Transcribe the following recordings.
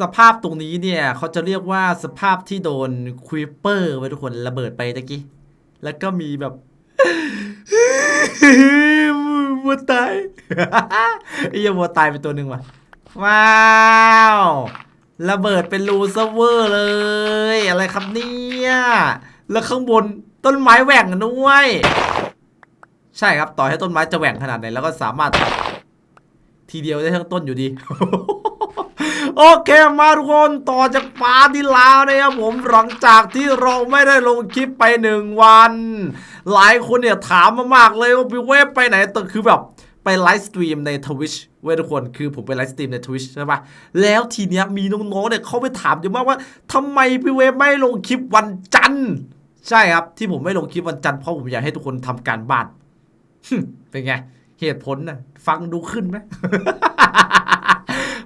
สภาพตรงนี้เนี่ยเขาจะเรียกว่าสภาพที่โดนควิปเปอร์ไว้ทุกคนระเบิดไปตะกี้ แล้วก็มีแบบวัวตายไอ้เหี้ยวัวตายไปตัวหนึ่งว่ะ ว้าวระเบิดเป็นรูเซเวอร์เลย อะไรครับเนี่ย แล้วข้างบนต้นไม้แหว่งด้วย ใช่ครับต่อให้ต้นไม้จะแหว่งขนาดไหน แล้วก็สามารถทีเดียวได้ทั้งต้นอยู่ดี โอเคมาทุกคนต่อจากปาที่ลาวนะครับผมหลังจากที่เราไม่ได้ลงคลิปไปหนึ่งวัน หลายคนเนี่ยถามมามากเลยว่าพี่เวฟไปไหนแต่คือแบบไปไลฟ์สตรีมในทวิชเว้ยทุกคนคือผมไปไลฟ์สตรีมในทวิชใช่ปะแล้วทีเนี้ยมีน้องๆเนี่ยเขาไปถามเยอะมากว่าทำไมพี่เวฟไม่ลงคลิปวันจันทร์ใช่ครับที่ผมไม่ลงคลิปวันจันทร์เพราะผมอยากให้ทุกคนทำการบ้านเป็นไงเหตุผลนะฟังดูขึ้นไหม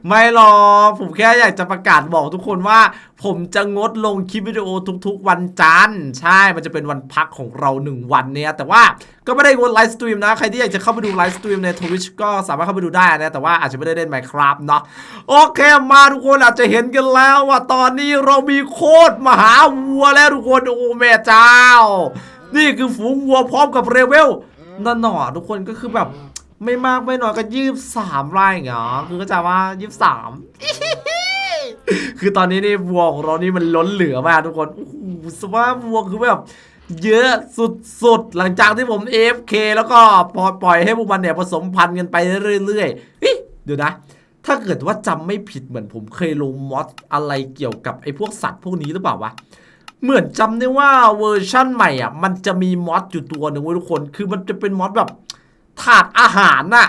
ไม่หรอก ผมแค่อยากจะประกาศบอกทุกคนว่า ผมจะงดลงคลิปวิดีโอทุกๆ วันจันทร์ ใช่ มันจะเป็นวันพักของเราหนึ่งวันเนี่ย แต่ว่าก็ไม่ได้งดไลฟ์สตรีมนะ ใครที่อยากจะเข้าไปดูไลฟ์สตรีมในทวิชก็สามารถเข้าไปดูได้นะ แต่ว่าอาจจะไม่ได้เล่นไมครับเนาะ โอเค มาทุกคนอาจจะเห็นกันแล้วว่าตอนนี้เรามีโคตรมหาวัวแล้วทุกคน โอ้แม่เจ้า นี่คือฝูงวัวพร้อมกับเรเวลนั่นหนอทุกคนก็คือแบบ ไม่มากไม่น้อยก็ยี่สามไร่เหรอคือก็จะว่ายี่สามคือตอนนี้นี่วัวของเรานี่มันล้นเหลือมากทุกคนโอ้โหสว่าวัวคือแบบเยอะสุดๆ หลังจากที่ผม AFK แล้วก็ปล่อยปล่อยให้พวกมันเนี่ยผสมพันธุ์กันไปเรื่อยๆเฮ้ยเดี๋ยวนะ ถ้าเกิดว่าจำไม่ผิดเหมือนผมเคยลงมอดอะไรเกี่ยวกับไอ้พวกสัตว์พวกนี้หรือเปล่าวะเหมือนจำได้ว่าเวอร์ชั่นใหม่อะมันจะมีมอดอยู่ตัวหนึ่งเว้ยทุกคน คือมันจะเป็นมอดแบบ ถาดอาหารน่ะ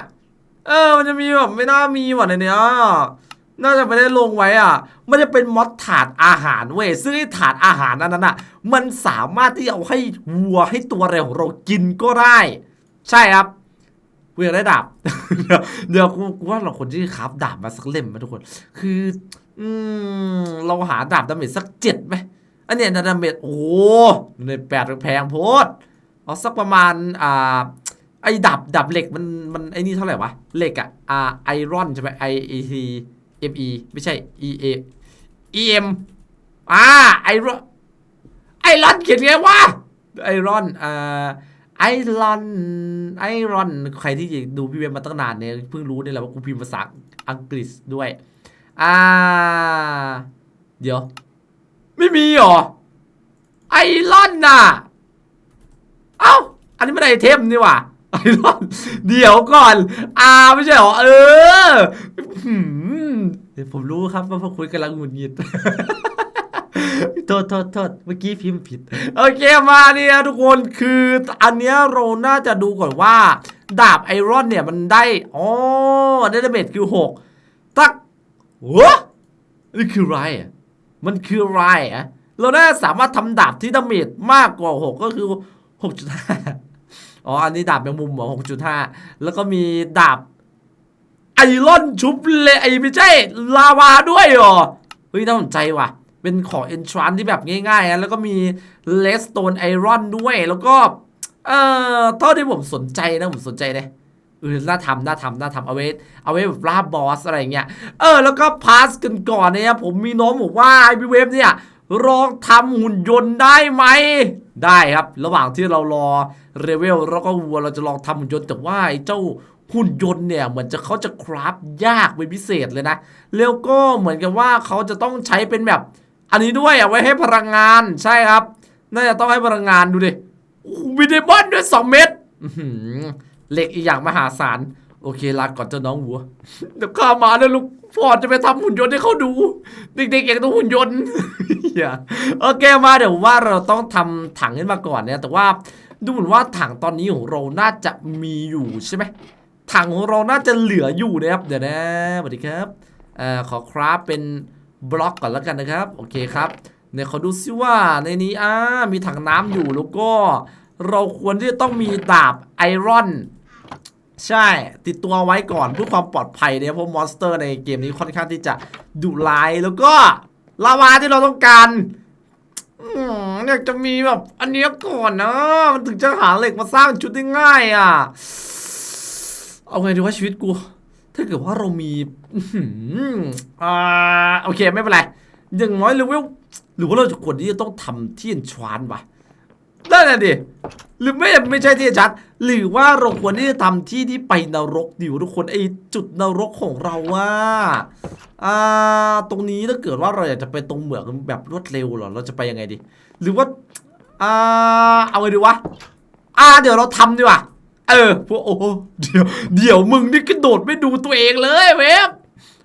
เออ มันจะมีแบบไม่น่ามีว่ะในเนี้ยน่าจะไม่ได้ลงไว้อะ มันจะเป็นมอดถาดอาหารเว้ย ซึ่งไอ้ถาดอาหารนั้นน่ะ มันสามารถที่เอาให้วัวให้ตัวอะไรของเรากินก็ได้ ใช่ครับกูอยากได้ดาบ เดี๋ยวเดี๋ยวกูว่าเราคนที่คราฟดาบมาสักเล่มไหมทุกคน คือ อืม เราหาดาบดาเมจสักเจ็ดไหม อันเนี้ยดาเมจโอ้ในแปดแพงโพดเอาสักประมาณ อ่า ไอ้ดับดับเหล็กมันมันไอ้นี่เท่าไหร่วะเหล็กอะอ่าไอรอนใช่ไหมไอเอทีเอ็มอีไม่ใช่ E A E M อ่าไอรอนไอรอนเขียนไงวะไอรอนอ่าไอรอนไอรอนใครที่ดูพี่เวมมาตั้งนานเนี่ยเพิ่งรู้เนี่ยแหละว่ากูพิมพ์ภาษาอังกฤษด้วยอ่าเดี๋ยว ไม่มีหรอไอรอนน่ะ เอ้า อันนี้ไม่ได้ไอเทมนี่หว่า ไอรอนเดี๋ยวก่อนอ่าไม่ใช่เหรอ เออหืมเดี๋ยวผมรู้ครับว่าพวกคุณกำลังหงุดหงิดโทษโทษโทษเมื่อกี้พิมพ์ผิด โอเคมาเนี่ยทุกคนคืออันเนี้ยเราน่าจะดูก่อนว่า ดาบไอรอนเนี่ยมันได้อ๋อได้ดาเมจคือหกตักหัวนี่คือไรอะมันคือไรอะเราน่าสามารถทำดาบที่ดาเมจมากกว่า6ก็คือ6.5 อ๋อ อันนี้ดาบแมงมุมเหรอ6.5แล้วก็มีดาบไอรอนชุบเลยไอไม่ใช่ลาวาด้วยเหรอ เฮ้ยน่าสนใจว่ะ เป็นของเอนทรานที่แบบง่ายๆนะแล้วก็มีเลสโตนไอรอนด้วย แล้วก็ เอ่อเท่าที่ผมสนใจนะ ผมสนใจเลยเออน่าทำน่าทำน่าทำเอาไว้เอาไว้แบบล่าบอสอะไรเงี้ย เออ แล้วก็พาสกันก่อนเนี่ยผมมีน้องบอกว่าไอพีเวฟเนี่ย ลองทำหุ่นยนต์ได้ไหม ได้ครับ ระหว่างที่เรารอเรเวลแล้วก็วัวเราจะลองทำหุ่นยนต์แต่ว่าไอ้เจ้าหุ่นยนต์เนี่ยเหมือนจะเขาจะคราฟยากเป็นพิเศษเลยนะ แล้วก็เหมือนกับว่าเขาจะต้องใช้เป็นแบบ อันนี้ด้วยเอาไว้ให้พลังงานใช่ครับ น่าจะต้องให้พลังงานดูดิโอ้โหมีเดมอนด้วยสองเม็ดเหล็กอีกอย่างมหาศาล โอเคลาก่อนเจ้าน้องวัวเดี๋ยวข้ามาแล้วลูกพ่อจะไปทำหุ่นยนต์ให้เขาดู เด็กๆอยากดูหุ่นยนต์อย่าโอเคมาเดี๋ยวว่าเราต้องทำถังขึ้นมาก่อนเนี่ยแต่ว่าดูเหมือนว่าถังตอนนี้ของเราน่าจะมีอยู่ใช่ไหมถังของเราน่าจะเหลืออยู่นะครับเดี๋ยวนะสวัสดีครับเอ่อขอคราฟเป็นบล็อกก่อนแล้วกันนะครับโอเคครับเนี่ยขอดูซิว่าในนี้อ่ามีถังน้ำอยู่แล้วก็ เราควรที่จะต้องมีดาบไอรอน ใช่ติดตัวไว้ก่อนเพื่อความปลอดภัยเนี่ยเพราะมอนสเตอร์ในเกมนี้ค่อนข้างที่จะดุร้ายแล้วก็ลาวาที่เราต้องการอยากจะมีแบบอันนี้ก่อนนะ มันถึงจะหาเหล็กมาสร้างชุดได้ง่ายอะ เอาไงดีว่าชีวิตกู ถ้าเกิดว่าเรามีอ่าโอเคไม่เป็นไร อย่างน้อยเลเวลหรือว่าเราจะควรที่จะต้องทำที่อันชวานวะนั่นแหละดิ หรือไม่ไม่ใช่ที่เอ็นชวาน หรือว่าเราควรที่จะทำที่ที่ไปนรกดิวทุกคนไอจุดนรกของเราว่าอ่าตรงนี้ถ้าเกิดว่าเราอยากจะไปตรงเหมืองแบบรวดเร็วเหรอเราจะไปยังไงดี หรือว่าอ่าเอาไงดีวะอ่าเดี๋ยวเราทำดีกว่าเออพวกโอ้เดี๋ยวเดี๋ยวมึงนี่กระโดดไม่ดูตัวเองเลยเวฟ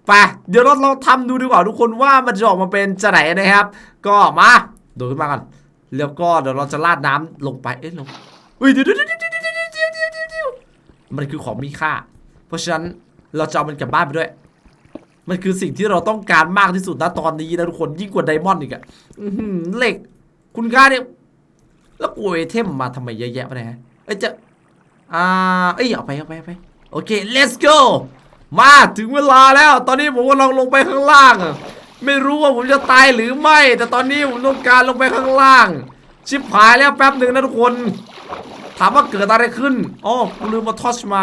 ไปเดี๋ยวเราลองทำดูดีกว่าทุกคนว่ามันจะออกมาเป็นจะไหนนะครับ ก็มาโดดขึ้นมากันแล้วก็เดี๋ยวเราจะราดน้ำลงไปเอ๊ะลงเฮ้ยเดี๋ยวเดี๋ยว มันคือของมีค่า เพราะฉะนั้นเราจะเอามันกลับบ้านไปด้วย มันคือสิ่งที่เราต้องการมากที่สุดณตอนนี้นะทุกคนยิ่งกว่าไดมอนด์อีกอะเหล็ก คุณค่าเนี่ยแล้วกูเอาไอเทมมาทำไมเยอะแยะไปไหนฮะเอ้ยจะอ่าเอ้ยเอาไปเอาไปเอาไปโอเค let's go มาถึงเวลาแล้ว ตอนนี้ผมกำลังลงไปข้างล่างอะไม่รู้ว่าผมจะตายหรือไม่ แต่ตอนนี้ผมต้องการลงไปข้างล่าง ชิบหายแล้วแป๊บหนึ่งนะทุกคน ถามว่าเกิดอะไรขึ้นอ๋อกูลืมมาทอชมา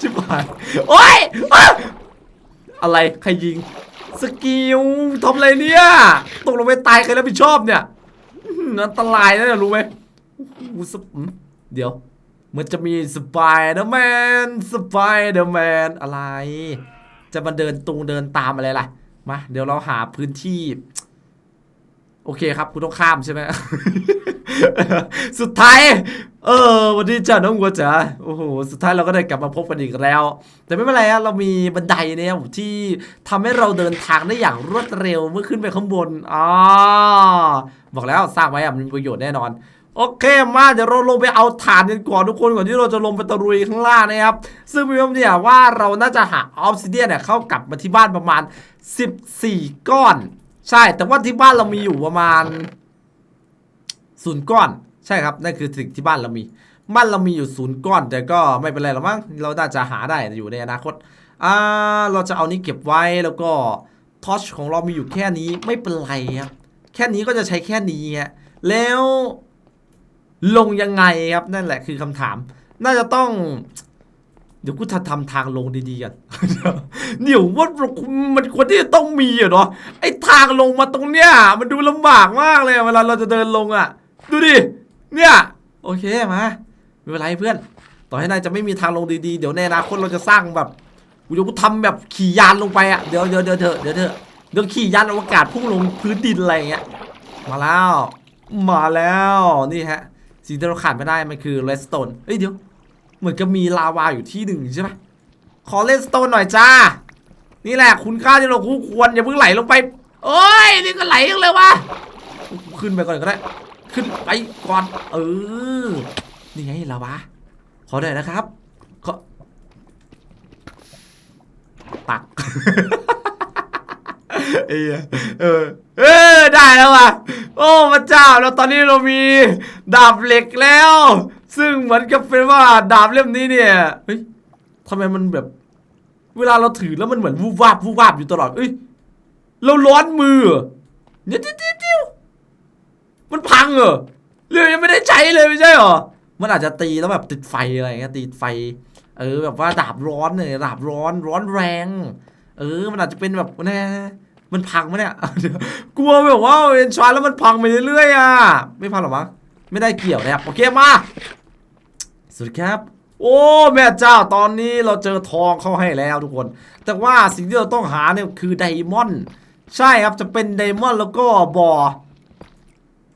ชิบหาย โอ๊ยอ๊ะอะไร ใครยิง สกิลทำอะไรเนี่ย ตกลงไปตายใครรับผิดชอบเนี่ยอื้อหืออันตรายนะเนี่ยรู้ไหมอู้สปอืมเดี๋ยว มันจะมีสไปเดอร์แมน สไปเดอร์แมน อะไร จะมาเดินตุงเดินตามอะไรล่ะ มา เดี๋ยวเราหาพื้นที่ โอเคครับ คุณต้องข้ามใช่ไหม สุดท้าย เออ วันนี้จ้าน้องวัวจ๋าโอ้โห สุดท้ายเราก็ได้กลับมาพบกันอีกแล้ว แต่ไม่เป็นไรอะเรามีบันไดเนี่ยที่ทำให้เราเดินทางได้อย่างรวดเร็วเมื่อขึ้นไปข้างบนอ๋อบอกแล้วสร้างไว้อะมันมีประโยชน์แน่นอนโอเคมาเดี๋ยวเราลงไปเอาฐานกันก่อนทุกคนก่อนที่เราจะลงไปตะลุยข้างล่างนะครับ ซึ่งพี่ผมเนี่ยว่าเราน่าจะหาออฟซิเดียนเนี่ยเข้ากลับมาที่บ้านประมาณ 14 ก้อน ใช่แต่ว่าที่บ้านเรามีอยู่ประมาณ ศูนย์ก้อน ใช่ครับ นั่นคือสิ่งที่บ้านเรามี บ้านเรามีอยู่ศูนย์ก้อน แต่ก็ไม่เป็นไรหรอกมั้ง เราน่าจะหาได้อยู่ในอนาคต อ่า เราจะเอานี้เก็บไว้ แล้วก็ทอชของเรามีอยู่แค่นี้ ไม่เป็นไรครับ แค่นี้ก็จะใช้แค่นี้ฮะ แล้วลงยังไงครับ นั่นแหละคือคำถาม น่าจะต้อง เดี๋ยวกูจะทำทางลงดีๆกันเดี๋ยวว่ามันควรที่จะต้องมีอะเนาะไอ้ทางลงมาตรงเนี้ยมันดูลำบากมากเลย เวลาเราจะเดินลงอะ ดูดิ เนี่ย โอเคมาไม่เป็นไรเพื่อน ต่อให้นายจะไม่มีทางลงดีๆ เดี๋ยวในอนาคตเราจะสร้างแบบกูจะกูทำแบบขี่ยานลงไปอะเดี๋ยวเดี๋ยวเดี๋ยวเถอะเดี๋ยวเถอะเดี๋ยวขี่ยานอวกาศพุ่งลงพื้นดินอะไรอย่างเงี้ย มาแล้ว มาแล้วนี่ฮะ สิ่งที่เราขาดไม่ได้มันคือเลสโตนเฮ้ยเดี๋ยว เหมือนกับมีลาวาอยู่ที่หนึ่งใช่ไหมขอเลสโตนหน่อยจ้า นี่แหละคุณค่าที่เราคู่ควรอย่าเพิ่งไหลลงไป โอ้ยนี่ก็ไหลยังเลยวะขึ้นไปก่อนก็ได้ ขึ้นไปก่อน เออ นี่ไงลาวาขอหน่อยนะครับ ขอตัก เออ เออ เออ ได้แล้วว่ะ โอ้พระเจ้า แล้วตอนนี้เรามีดาบเหล็กแล้ว ซึ่งเหมือนกับเป็นว่าดาบเล่มนี้เนี่ย เฮ้ยทำไมมันแบบ เวลาเราถือแล้วมันเหมือนวูบวาบวูบวาบอยู่ตลอด เอ้ย เราร้อนมือเหรอเดี๋ย มันพังเหรอเรือยังไม่ได้ใช้เลยไม่ใช่เหรอ มันอาจจะตีแล้วแบบติดไฟอะไรเงี้ยติดไฟ เออแบบว่าดาบร้อนเนี่ยดาบร้อนร้อนแรง เออ มันอาจจะเป็นแบบแน่มันพังไหมเนี่ยกลัวแบบว่าเอ็นชานแล้วมันพังไปเรื่อยๆอะไม่พังหรอมั้งไม่ได้เกี่ยวนะครับโอเคมาสวัสดีครับ โอ้แม่เจ้าตอนนี้เราเจอทองเข้าให้แล้วทุกคน แต่ว่าสิ่งที่เราต้องหาเนี่ยคือไดมอนด์ใช่ครับจะเป็นไดมอนด์แล้วก็บ่อ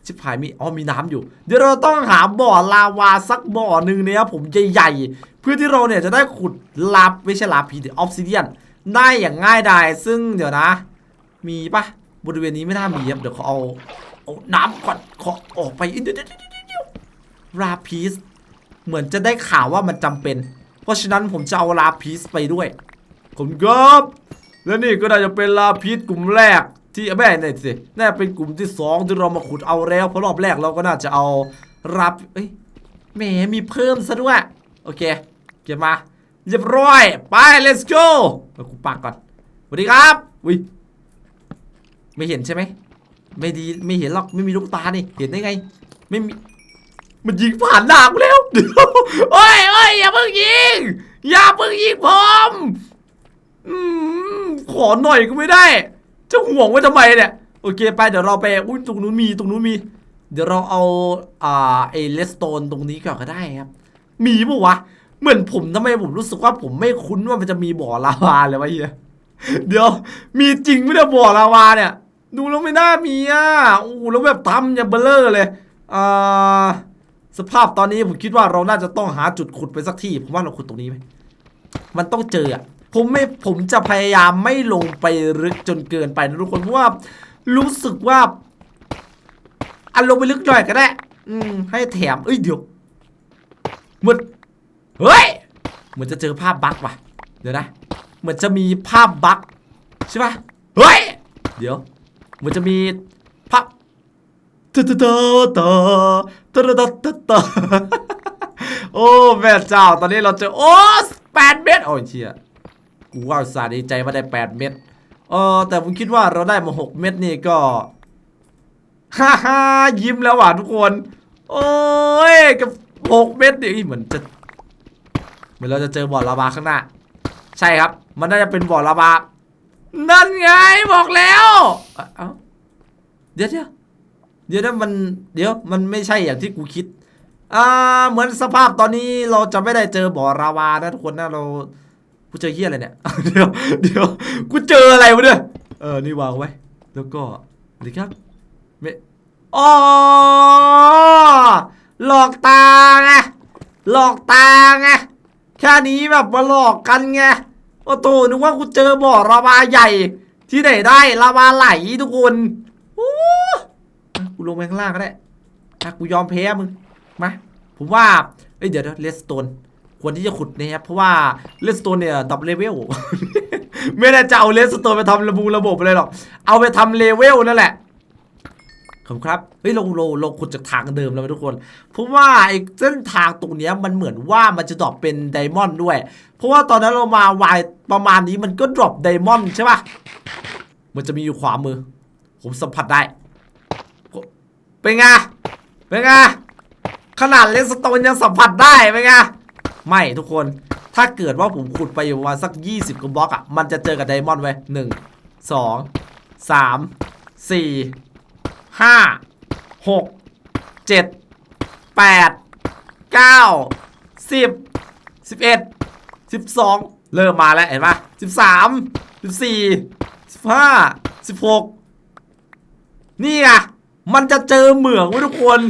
ชิบหายมีอ๋อมีน้ำอยู่ เดี๋ยวเราต้องหาบ่อลาวาสักบ่อหนึ่งเนี่ยครับผมใหญ่ๆเพื่อที่เราเนี่ยจะได้ขุดลาบไม่ใช่ลาพีแต่ออฟซิเดียนได้อย่างง่ายดายซึ่งเดี๋ยวนะ มีปะบริเวณนี้ไม่น่ามีครับเดี๋ยวเขาเอาเอาน้ำก่อนขอออกไปเดี๋ยวเดี๋ยวเดี๋ยวเดี๋ยวเดี๋ยวราพีสเหมือนจะได้ข่าวว่ามันจำเป็น เพราะฉะนั้นผมจะเอาลาพีสไปด้วยผมครับและนี่ก็น่าจะเป็นลาพีสกลุ่มแรก ที่แม่นี่สิน่าเป็นกลุ่มที่สองที่เรามาขุดเอาแล้วเพราะรอบแรกเราก็น่าจะเอารับเอ้ยแหมมีเพิ่มซะด้วย โอเค เก็บมา เรียบร้อย ไป let's go เอากูปักก่อนสวัสดีครับอุ้ยไม่เห็นใช่ไหมไม่ดีไม่เห็นหรอกไม่มีลูกตานี่เห็นได้ไง ไม่มีมันยิงผ่านหน้ากูแล้วเดี๋ยวโอ้ยโอ้ยอย่าเพิ่งยิง อย่าเพิ่งยิงผมอืมขอหน่อยก็ไม่ได้ จะห่วงไว้ทำไมเนี่ย โอเคไปเดี๋ยวเราไปอุ้ยตรงนู้นมีตรงนู้นมี เดี๋ยวเราเอาอ่าไอเลสโตนตรงนี้ก่อนก็ได้ครับ มีปะวะ เหมือนผมทำไมผมรู้สึกว่าผมไม่คุ้นว่ามันจะมีบ่อลาวาเลยวะเฮียเดี๋ยว มีจริงไมเนี่ยบ่อลาวาเนี่ย ดูแล้วไม่น่ามีอะโอ้แล้วแบบทำอย่างเบลเลอร์เลยอ่าสภาพตอนนี้ผมคิดว่าเราน่าจะต้องหาจุดขุดไปสักที่ ผมว่าเราขุดตรงนี้ไหมมันต้องเจออะ ผมไม่ผมจะพยายามไม่ลงไปลึกจนเกินไปนะทุกคนเพราะว่ารู้สึกว่าอันลงไปลึกหน่อยก็ได้ อืม ให้แถม เอ้ยเดี๋ยวเหมือนเฮ้ย เหมือนจะเจอภาพบั๊กว่ะ เดี๋ยวนะ เหมือนจะมีภาพบั๊กใช่ปะเฮ้ย เดี๋ยว เหมือนจะมีภาพตตตตตตตตโอ้แม่เจ้า ตอนนี้เราเจอ โอ้แปดเมตร โอ้ยเชี่ย กูว่าสาดีใจมาได้ 8 เม็ดเออแต่ผมคิดว่าเราได้มา 6 เม็ดนี่ก็ฮ่าฮ่ายิ้มแล้วหว่ะทุกคน โอ้ยกับ 6 เม็ดนี่เหมือนจะเหมือนเราจะเจอบ่อลาวาข้างหน้า ใช่ครับ มันน่าจะเป็นบ่อลาวานั่นไงบอกแล้วเอ้าเดี๋ยวเดี๋ยวเดี๋ยวนะมันเดี๋ยวมันไม่ใช่อย่างที่กูคิด อ่าเหมือนสภาพตอนนี้เราจะไม่ได้เจอบ่อลาวานะทุกคนนะเรา กูเจอเฮียอะไรเนี่ย เดี๋ยวเดี๋ยวกูเจออะไรวะเนี่ยเออนี่วางไว้ แล้วก็ดีครับไม่อ๋อหลอกตาไงหลอกตาไงแค่นี้แบบมาหลอกกันไงโอ้โตนึกว่ากูเจอบ่อลาวาใหญ่ ที่ไหนได้ลาวาไหลทุกคนโอ้กูลงไปข้างล่างก็ได้อะกูยอมแพ้มึงมาผมว่าเอ้ยเดี๋ยวเลสโตน ควรที่จะขุดนะครับเพราะว่าเลสโตนเนี่ยดับเลเวลไม่ได้จะเอาเลสโตนไปทำระบูระบบอะไรหรอกเอาไปทำเลเวลนั่นแหละขอบครับเฮ้ยเราเราเราขุดจากทางเดิมแล้วไหมทุกคน เพราะว่าไอ้เส้นทางตรงเนี้ยมันเหมือนว่ามันจะดรอปเป็นไดมอนด์ด้วย เพราะว่าตอนนั้นเรามาวายประมาณนี้มันก็ดรอปไดมอนด์ใช่ปะมันจะมีอยู่ขวามือ ผมสัมผัสได้ เป็นไง เป็นไง ขนาดเลสโตนยังสัมผัสได้ เป็นไง ไม่ทุกคนถ้าเกิดว่าผมขุดไปอยู่ประมาณสัก 20กว่าบล็อกอะมันจะเจอกับไดมอนด์ไว้หนึ่งสองสามสี่ห้าหกเจ็ดแปดเก้าสิบสิบเอ็ดสิบสองเริ่มมาแล้วเห็นปะสิบสามสิบสี่สิบห้าสิบหกนี่ไงมันจะเจอเหมืองไว้ทุกคน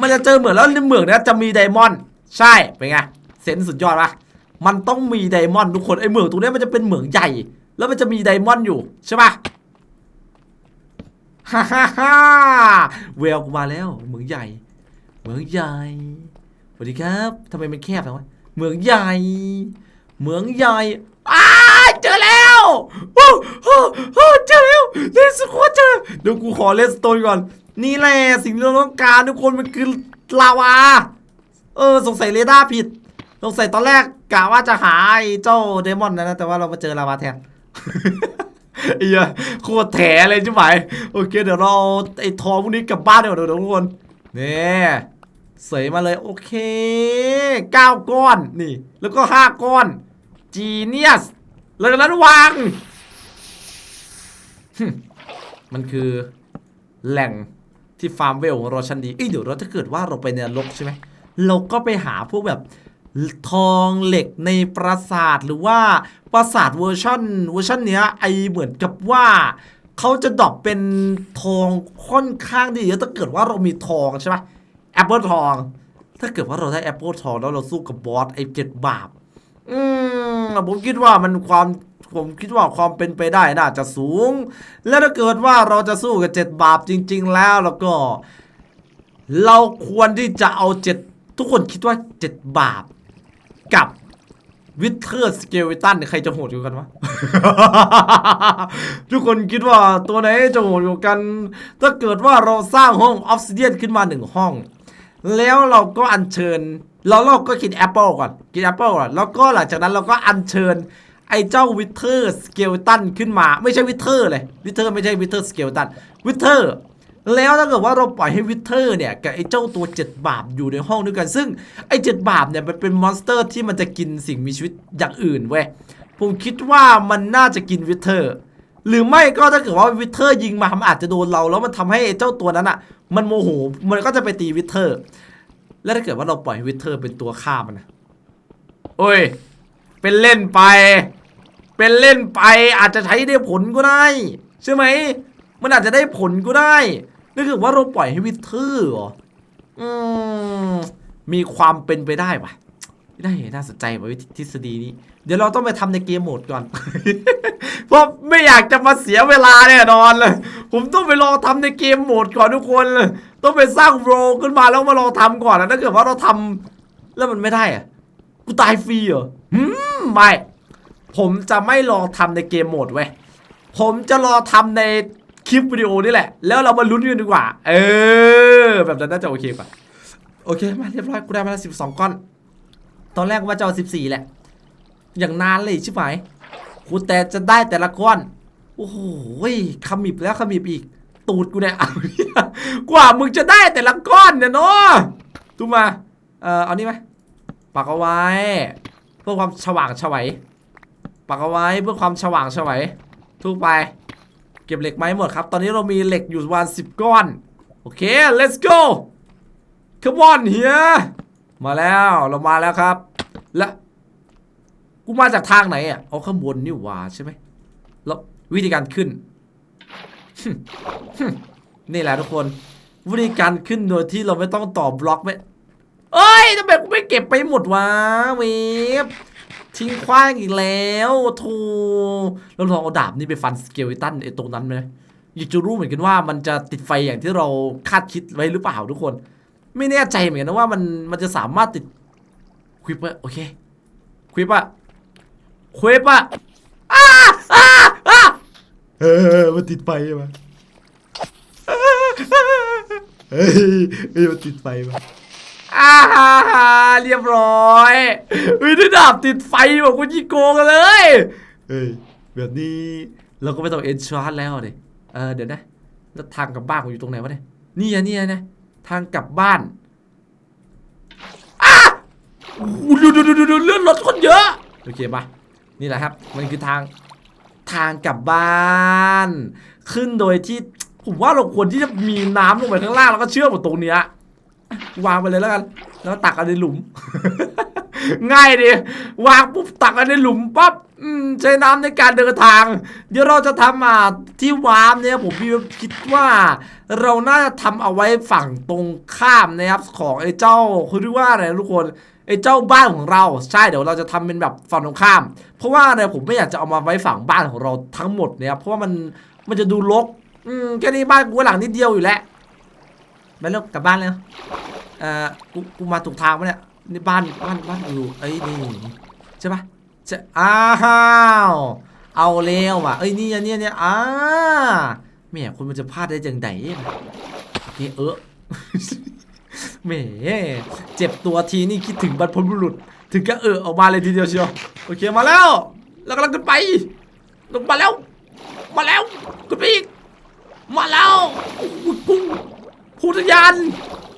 มันจะเจอเหมืองแล้วในเหมืองนี้จะมีไดมอนด์ใช่เป็นไง ซนส์สุดยอดปะมันต้องมีไดมอนด์ทุกคนไอเหมืองตรงนี้มันจะเป็นเหมืองใหญ่ แล้วมันจะมีไดมอนด์อยู่ใช่ปะฮ่าฮ่าฮ่าเวลกูมาแล้วเหมืองใหญ่ เหมืองใหญ่สวัสดีครับทำไมมันแคบจังวะเหมืองใหญ่ เหมืองใหญ่อ้าเจอแล้วโอ้โหเจอแล้วเลสโคตรเจอเดี๋ยวกูขอเลสโตนก่อน นี่แหละสิ่งที่เราต้องการทุกคนมันคือลาวา เออสงสัยเรดาร์ผิด สงสัยตอนแรกกะว่าจะหาไอ้เจ้าเดมอนนะแต่ว่าเรามาเจอลาวาแทนไอ้เหี้ยโคตรแถเลยใช่ไหมโอเค เดี๋ยวเราไอ้ทองพวกนี้กลับบ้านเดี๋ยวเดี๋ยวทุกคนนี่เสยมาเลยโอเคเก้าก้อนนี่ แล้วก็ห้าก้อนจีเนียสแล้วนั้นวาง มันคือแหล่งที่ฟาร์มเวลของเราชั้นดีเอ้ยเดี๋ยวเราถ้าเกิดว่าเราไปในนรกใช่ไหมเราก็ไปหาพวกแบบ ทองเหล็กในปราสาทหรือว่าปราสาทเวอร์ชันเวอร์ชันเนี้ยไอเหมือนกับว่าเขาจะดรอปเป็นทองค่อนข้างดีแล้วถ้าเกิดว่าเรามีทองใช่ไหมแอปเปิลทอง ถ้าเกิดว่าเราได้แอปเปิลทองแล้วเราสู้กับบอสไอเจ็ดบาปอืมผมคิดว่ามันความผมคิดว่าความเป็นไปได้น่าจะสูง แล้วถ้าเกิดว่าเราจะสู้กับเจ็ดบาปจริง ๆ แล้วแล้วก็ เราควรที่จะเอาเจ็ดทุกคนคิดว่าเจ็ดบาป กับวิเทอร์สเกลตันใครจะโหดกว่ากันวะ ทุกคนคิดว่าตัวไหนจะโหดกว่ากัน ถ้าเกิดว่าเราสร้างห้องออฟซิเดียนขึ้นมาหนึ่งห้อง แล้วเราก็อัญเชิญเราเราก็กินแอปเปิลก่อน กินแอปเปิลก่อน แล้วก็หลังจากนั้นเราก็อัญเชิญ ไอ้เจ้าวิเทอร์สเกลตันขึ้นมา ไม่ใช่วิเทอร์เลย วิเทอร์ไม่ใช่วิเทอร์สเกลตัน วิเทอร์ แล้วถ้าเกิดว่าเราปล่อยให้วิเทอร์เนี่ยกับไอ้เจ้าตัวเจ็ดบาปอยู่ในห้องด้วยกัน ซึ่งไอ้เจ็ดบาปเนี่ยมันเป็นมอนสเตอร์ที่มันจะกินสิ่งมีชีวิตอย่างอื่นเว้ยผมคิดว่ามันน่าจะกินวิเทอร์หรือไม่ก็ถ้าเกิดว่าวิเทอร์ยิงมามันอาจจะโดนเรา แล้วมันทำให้ไอ้เจ้าตัวนั้นอะ มันโมโหมันก็จะไปตีวิเทอร์ แล้วถ้าเกิดว่าเราปล่อยวิเทอร์เป็นตัวฆ่ามันนะโอ้ย เป็นเล่นไป เป็นเล่นไปอาจจะใช้ได้ผลก็ได้ ใช่ไหม มันอาจจะได้ผลก็ได้ ถ้าเกิดว่าเราปล่อยให้วิเทอร์เหรออืมมีความเป็นไปได้ปะได้น่าสนใจว่ะวิธีทฤษฎีนี้ เดี๋ยวเราต้องไปทำในเกมโหมดก่อน เพราะไม่อยากจะมาเสียเวลาแน่นอนเลย ผมต้องไปลองทำในเกมโหมดก่อนทุกคนเลย ต้องไปสร้างโรขึ้นมาแล้วมาลองทำก่อนนะถ้าเกิดว่าเราทำแล้วมันไม่ได้อะกูตายฟรีเหรอหืมไม่ ผมจะไม่ลองทำในเกมโหมดเว้ย ผมจะรอทำใน คลิปวิดีโอนี่แหละ แล้วเรามาลุ้นกันดีกว่า เออ แบบนั้นน่าจะโอเคกว่า โอเค มาเรียบร้อยกูได้มาแล้วสิบสองก้อน ตอนแรกว่าจะเอาสิบสี่แหละ อย่างนานเลยใช่ไหมกูแต่จะได้แต่ละก้อน โอ้โหขมิบแล้วขมิบอีก ตูดกูเนี่ยกว่ามึงจะได้แต่ละก้อนเนี่ยเนาะทุกมา เออเอานี่ไหมปักเอาไว้ เพื่อความฉว่างไฉวยปักเอาไว้เพื่อความฉว่างไฉวยทุกไป เก็บเหล็กไม้หมดครับ ตอนนี้เรามีเหล็กอยู่ประมาณสิบก้อน โอเค let's go come on here มาแล้วเรามาแล้วครับ และ กูมาจากทางไหนอะเอาข้างบนนี่หว่าใช่ไหมแล้ววิธีการขึ้น นี่แหละทุกคน วิธีการขึ้นโดยที่เราไม่ต้องต่อบล็อกไหมเอ้ยทำไมกูไม่เก็บไปหมดวะเวฟ ทิ้งคว้างอีกแล้วโธ่เราลองเอาดาบนี่ไปฟันสเกลตันไอ้ตรงนั้นไหมอยากจะรู้เหมือนกันว่ามันจะติดไฟอย่างที่เราคาดคิดไว้หรือเปล่าทุกคน ไม่แน่ใจเหมือนกันนะว่ามันมันจะสามารถติดควิปอะโอเคควิปอะควิปอะอ้าอ้าอ้าเออมันติดไฟใช่ไหมเฮ้ยเฮ้ยมันติดไฟมา อ่าฮาเรียบร้อยเฮ้ยได้ดาบติดไฟบอกกูยิงโกงกันเลยเฮ้ยแบบนี้เราก็ไม่ต้องเอ็นชาร์แล้วดิเออเดี๋ยวนะแล้วทางกลับบ้านผมอยู่ตรงไหนวะเนี่ยนี่อะนี่อะนะทางกลับบ้านอ้าโอ้โหดูดูดูดูดูเลื่อนรถคนเยอะโอเคปะนี่แหละครับ มันคือทางทางกลับบ้าน ขึ้นโดยที่ผมว่าเราควรที่จะมีน้ำลงไปข้างล่างแล้วก็เชื่อมกับตรงเนี้ย วางไปเลยแล้วกัน แล้วตักกันในหลุม ง่ายดิวางปุ๊บตักกันในหลุมปั๊บใช้น้ำในการเดินทาง เดี๋ยวเราจะทำอ่าที่วามเนี่ยผมพี่คิดว่า เราน่าจะทำเอาไว้ฝั่งตรงข้ามนะครับของไอ้เจ้าคือเรียกว่าอะไรทุกคนไอ้เจ้าบ้านของเราใช่เดี๋ยวเราจะทำเป็นแบบฝั่งตรงข้าม เพราะว่าอะไรผมไม่อยากจะเอามาไว้ฝั่งบ้านของเราทั้งหมดเนี่ยเพราะว่ามันมันจะดูรกอืมแค่นี้บ้านกูหลังนิดเดียวอยู่แล้วไปแล้วกลับบ้านเลย อ่อกูกูมาถูกทางปะเนี่ยนี่บ้านบ้านบ้านอยู่เอ้ยนี่ใช่ปะใช่อ้าวเอาเร็วว่ะเอ้ยนี่นเนี้ยเนี่ยอ่าแม่คุณมันจะพลาดได้จังไดโอเคเออแหมเจ็บตัวทีนี่คิดถึงบรรพบุรุษ ถึงก็เออออกมาเลยทีเดียวเชียวโอเคมาแล้วแล้วกำลังขึ้นไปลงมาแล้ว มาแล้วขึ้นไปอีกมาแล้วโอ้งพุ่งทะยาน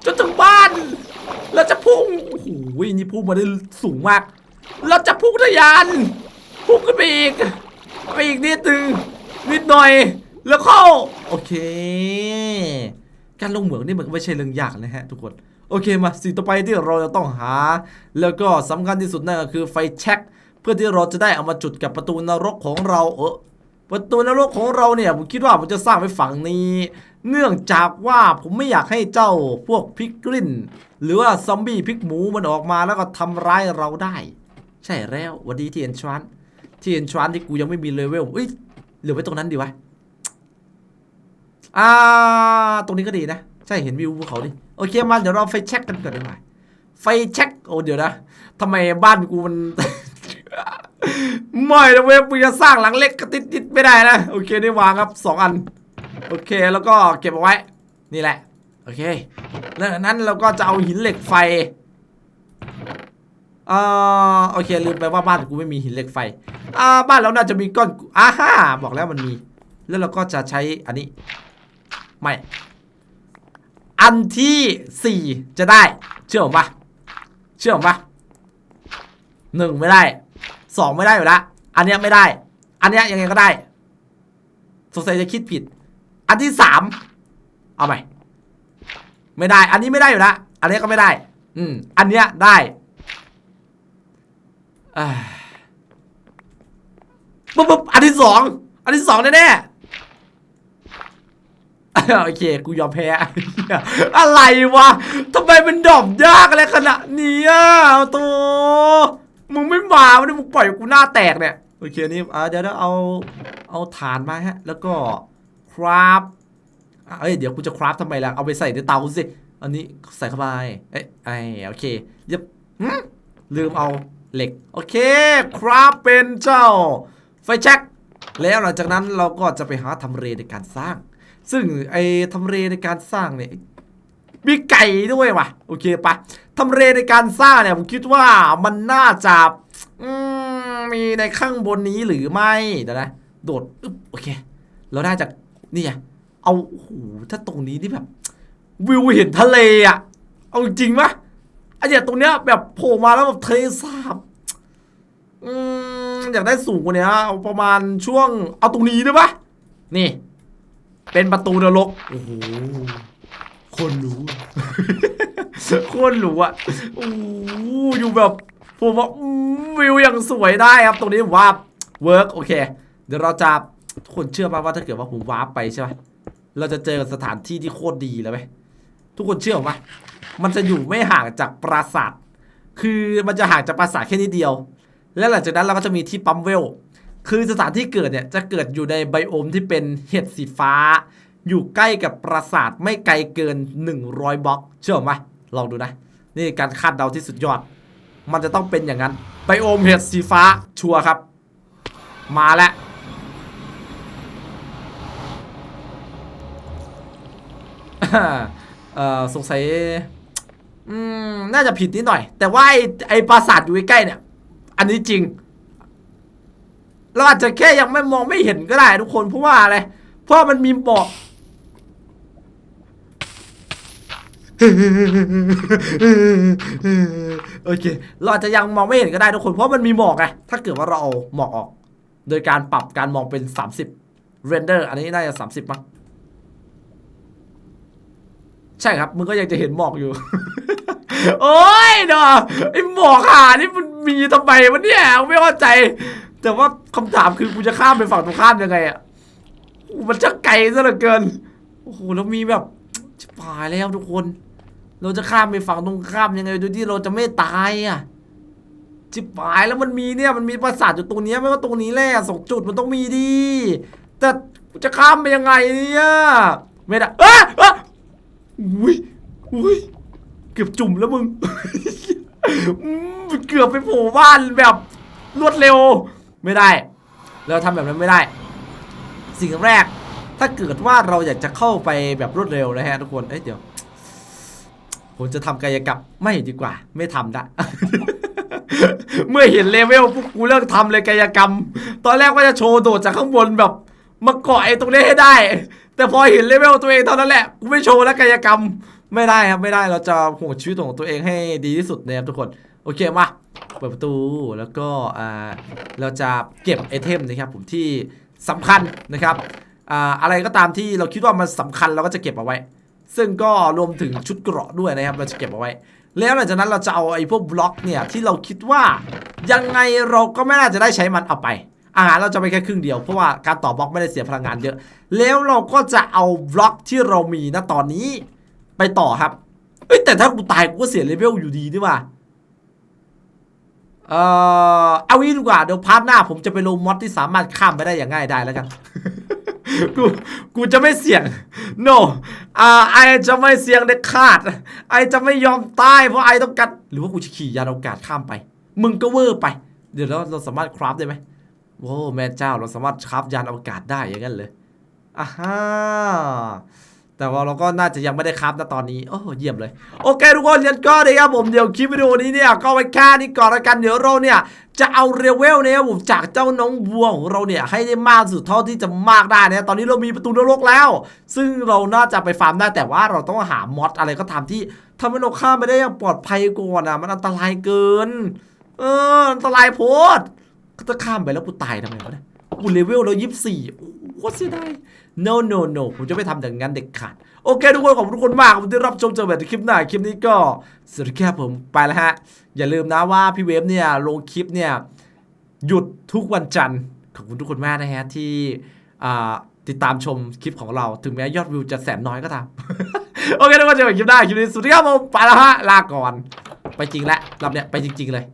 จนถึงบ้านแล้วจะพุ่งโอ้โหนี่พุ่งมาได้สูงมาก เราจะพุ่งทะยาน พุ่งขึ้นไปอีก ไปอีกนิดนึงนิดหน่อย แล้วเข้า โอเค การลงเหมืองนี่มันก็ไม่ใช่เรื่องยากนะฮะทุกคน โอเคมาสิ่งต่อไปที่เราจะต้องหา แล้วก็สำคัญที่สุดนั่นก็คือไฟแช็กเพื่อที่เราจะได้เอามาจุดกับประตูนรกของเรา เออประตูนรกของเราเนี่ยผมคิดว่าผมจะสร้างไว้ฝั่งนี้ เนื่องจากว่าผมไม่อยากให้เจ้าพวกพิกลินหรือว่าซอมบี้พิกหมูมันออกมาแล้วก็ทำร้ายเราได้ ใช่แล้ววันดีที่เอ็นชวนที่เอ็นชวนที่กูยังไม่มีเลเวลเอ้ยเหลือไว้ตรงนั้นดีวะอ่าตรงนี้ก็ดีนะ ใช่เห็นวิวภูเขาดิโอเคมาเดี๋ยวเราไฟเช็คกันก่อนดีกว่าไฟเช็คโอ้เดี๋ยวนะทำไมบ้านกูมันไม่นะเว้ยมึงจะสร้างหลังเล็กก็ติดติดๆไม่ได้นะ โอเคได้วางครับสองอัน โอเคแล้วก็เก็บเอาไว้นี่แหละ โอเคแล้วจากนั้นเราก็จะเอาหินเหล็กไฟอ่าโอเคลืมไปว่าบ้านกูไม่มีหินเหล็กไฟอ่าบ้านเราน่าจะมีก้อนอ่าฮ่าบอกแล้วมันมี แล้วเราก็จะใช้อันนี้ ไม่ อันที่สี่จะได้ เชื่อผมปะเชื่อผมปะหนึ่งไม่ได้สองไม่ได้อยู่ละอันเนี้ยไม่ได้ อันเนี้ยยังไงก็ได้ สงสัยจะคิดผิด อันที่สามเอาใหม่ไม่ได้ อันนี้ไม่ได้อยู่แล้วอันนี้ก็ไม่ได้ อืม อันเนี้ยได้อ่าปุ๊บปุ๊บอันที่สอง อันที่สองแน่ๆโอเค กูยอมแพ้ อะไรวะทำไมมันดอบยากอะไรขนาดนี้อะตัวมึงไม่มาวันนี้มึงปล่อยกูหน้าแตกเนี่ย โอเค นี่อ่าเดี๋ยวเดี๋ยวเอา เอาฐานมาฮะ แล้วก็ คราฟเอ้ยเดี๋ยวกูจะคราฟทำไมล่ะ เอาไปใส่ในเตาสิ อันนี้ใส่เข้าไป เอ้ยไอโอเคยับลืมเอาเหล็ก โอเค คราฟเป็นเจ้า ไฟแช็กแล้วหลังจากนั้นเราก็จะไปหาทำเลในการสร้าง ซึ่งไอ้ทำเลในการสร้างเนี่ยมีไก่ด้วยว่ะ โอเคปะทำเลในการสร้างเนี่ยผมคิดว่ามันน่าจะมมีในข้างบนนี้หรือไม่เดี๋ยวนะ โดดโอเค เราได้จาก นี่ไงเอาโอ้โหถ้าตรงนี้นี่แบบ วิวเห็นทะเลอะ เอาจริงปะไอ้เนี่ยตรงเนี้ยแบบโผล่มาแล้วแบบทะเลสาบอืมอยากได้สูงกว่านี้เอาประมาณช่วงเอาตรงนี้ได้ปะนี่ เป็นประตูนรกโอ้โหคนรู้คนรู้อะโอ้โหอยู่แบบผมว่าอืมวิวอย่างสวยได้ครับ ตรงนี้ผมว่าเวิร์กโอเค เดี๋ยวเราจะ ทุกคนเชื่อป่ะว่าถ้าเกิดว่าผมวาร์ปไปใช่ไหมเราจะเจอกับสถานที่ที่โคตรดีเลยไหมทุกคนเชื่อป่ะมันจะอยู่ไม่ห่างจากปราสาท คือมันจะห่างจากปราสาทแค่นิดเดียว และหลังจากนั้นเราก็จะมีที่ปั๊มเวล คือสถานที่เกิดเนี่ยจะเกิดอยู่ในไบโอมที่เป็นเห็ดสีฟ้า อยู่ใกล้กับปราสาทไม่ไกลเกิน 100บล็อก เชื่อไหมลองดูนะ นี่การคาดเดาที่สุดยอด มันจะต้องเป็นอย่างนั้น ไบโอมเห็ดสีฟ้าชัวร์ครับ มาแล้ว เออสงสัยอืมน่าจะผิดนิดหน่อย แต่ว่าไอ้ไอ้ปราสาทอยู่ใกล้เนี่ย อันนี้จริง เราอาจจะแค่ยังไม่มองไม่เห็นก็ได้ทุกคนเพราะว่าอะไร เพราะมันมีบอกโอเค เราอาจจะยังมองไม่เห็นก็ได้ทุกคน เพราะมันมีหมอกไง ถ้าเกิดว่าเราเอาหมอกออก โดยการปรับการมองเป็น 30 render อันนี้น่าจะ 30มั้ง ใช่ครับมึงก็ยังจะเห็นหมอกอยู่ โอ้ยเนาะไอหมอกหานี่มันมีทำไมวะเนี่ยไม่เข้าใจ แต่ว่าคำถามคือกูจะข้ามไปฝั่งตรงข้ามยังไงอะมันจะไกลซะเหลือเกินโอ้โหแล้วมีแบบชิบหายแล้วทุกคน เราจะข้ามไปฝั่งตรงข้ามยังไงโดยที่เราจะไม่ตายอะชิบหายแล้วมันมีเนี่ยมันมีปราสาทอยู่ตรงนี้ไม่ว่าตรงนี้แหละสองจุดมันต้องมีดี แต่จะข้ามไปยังไงเนี่ยไม่ได้เอ้ยเอ้ย อุ้ยอุ้ยเกือบจุ่มแล้วมึง เกือบไปโผล่บ้านแบบรวดเร็ว ไม่ได้ เราทำแบบนั้นไม่ได้ สิ่งแรก ถ้าเกิดว่าเราอยากจะเข้าไปแบบรวดเร็วนะฮะทุกคนเอ้ยเดี๋ยว ผมจะทำกายกรรมไม่ดีกว่า ไม่ทำละเมื่อเห็นเลเวลพวกกูเลิกทำเลยกายกรรม ตอนแรกว่าจะโชว์โดดจากข้างบนแบบมาเกาะไอ้ตรงนี้ให้ได้ แต่พอเห็นเลเวลตัวเองเท่านั้นแหละกูไม่โชว์แล้วกายกรรมไม่ได้ครับไม่ได้เราจะห่วงชีวิตของตัวเองให้ดีที่สุดนะครับทุกคนโอเคมาเปิดประตูแล้วก็อ่าเราจะเก็บไอเทมนะครับผมที่สำคัญนะครับอ่าอะไรก็ตามที่เราคิดว่ามันสำคัญเราก็จะเก็บเอาไว้ ซึ่งก็รวมถึงชุดเกราะด้วยนะครับเราจะเก็บเอาไว้ แล้วหลังจากนั้นเราจะเอาไอ้พวกบล็อกเนี่ยที่เราคิดว่ายังไงเราก็ไม่น่าจะได้ใช้มันเอาไป อาหารเราจะไปแค่ครึ่งเดียวเพราะว่าการต่อบล็อกไม่ได้เสียพลังงานเยอะ แล้วเราก็จะเอาบล็อกที่เรามีณตอนนี้ไปต่อครับเอ้ยแต่ถ้ากูตายกูก็เสียเลเวลอยู่ดีนี่ว่าเอ่อเอางี้ดีกว่าเดี๋ยวพาร์ทหน้า ผมจะไปลงมอดที่สามารถข้ามไปได้อย่างง่ายได้แล้วกัน กูกูจะไม่เสี่ยง no อ่าไอจะไม่เสี่ยงเด็ดขาด ไอจะไม่ยอมตายเพราะไอต้องการหรือว่ากูจะขี่ยานอวกาศข้ามไป มึงก็เวอร์ไป เดี๋ยวเราเราสามารถคราฟได้ไหม โว้แม่เจ้าเราสามารถคราฟยานอวกาศได้อย่างนั้นเลยอ่าฮะแต่ว่าเราก็น่าจะยังไม่ได้คราฟนะตอนนี้ โอ้เยี่ยมเลย โอเคทุกคนยันก็เลยครับผมเดี๋ยวคลิปวิดีโอนี้เนี่ยก็ไว้แค่นี้ก่อนละกันเดี๋ยวเราเนี่ยจะเอาเรเวลเนี่ยผมจากเจ้าน้องวัวของเราเนี่ยให้ได้มากสุดเท่าที่จะมากได้นะตอนนี้เรามีประตูนรกแล้ว ซึ่งเราน่าจะไปฟาร์มได้แต่ว่าเราต้องหามอดอะไรก็ตาที่ทำให้เราข้ามไปได้อย่างปลอดภัยก่อนอะมันอันตรายเกิน เอออันตรายโพด ถ้าข้ามไปแล้วกูตายทำไงวะเนี่ยกูเลเวลแล้วยี่สิบสี่โคตรเสียดาย no no no ผมจะไม่ทำอย่างนั้นเด็กขาด โอเคทุกคนขอบคุณทุกคนมากผมที่รับชมเจอแบบในคลิปหน้า คลิปนี้ก็สวัสดีครับผมไปแล้วฮะ อย่าลืมนะว่าพี่เวฟเนี่ยลงคลิปเนี่ยหยุดทุกวันจันทร์ขอบคุณทุกคนมากนะฮะที่ติดตามชมคลิปของเรา ถึงแม้ยอดวิวจะแสนน้อยก็ตาม โอเคทุกคนเจอกันคลิปหน้าคลิปนี้สวัสดีครับผมไปแล้วฮะลาก่อน ไปจริงแล้วรอบเนี้ยไปจริง ๆ เลย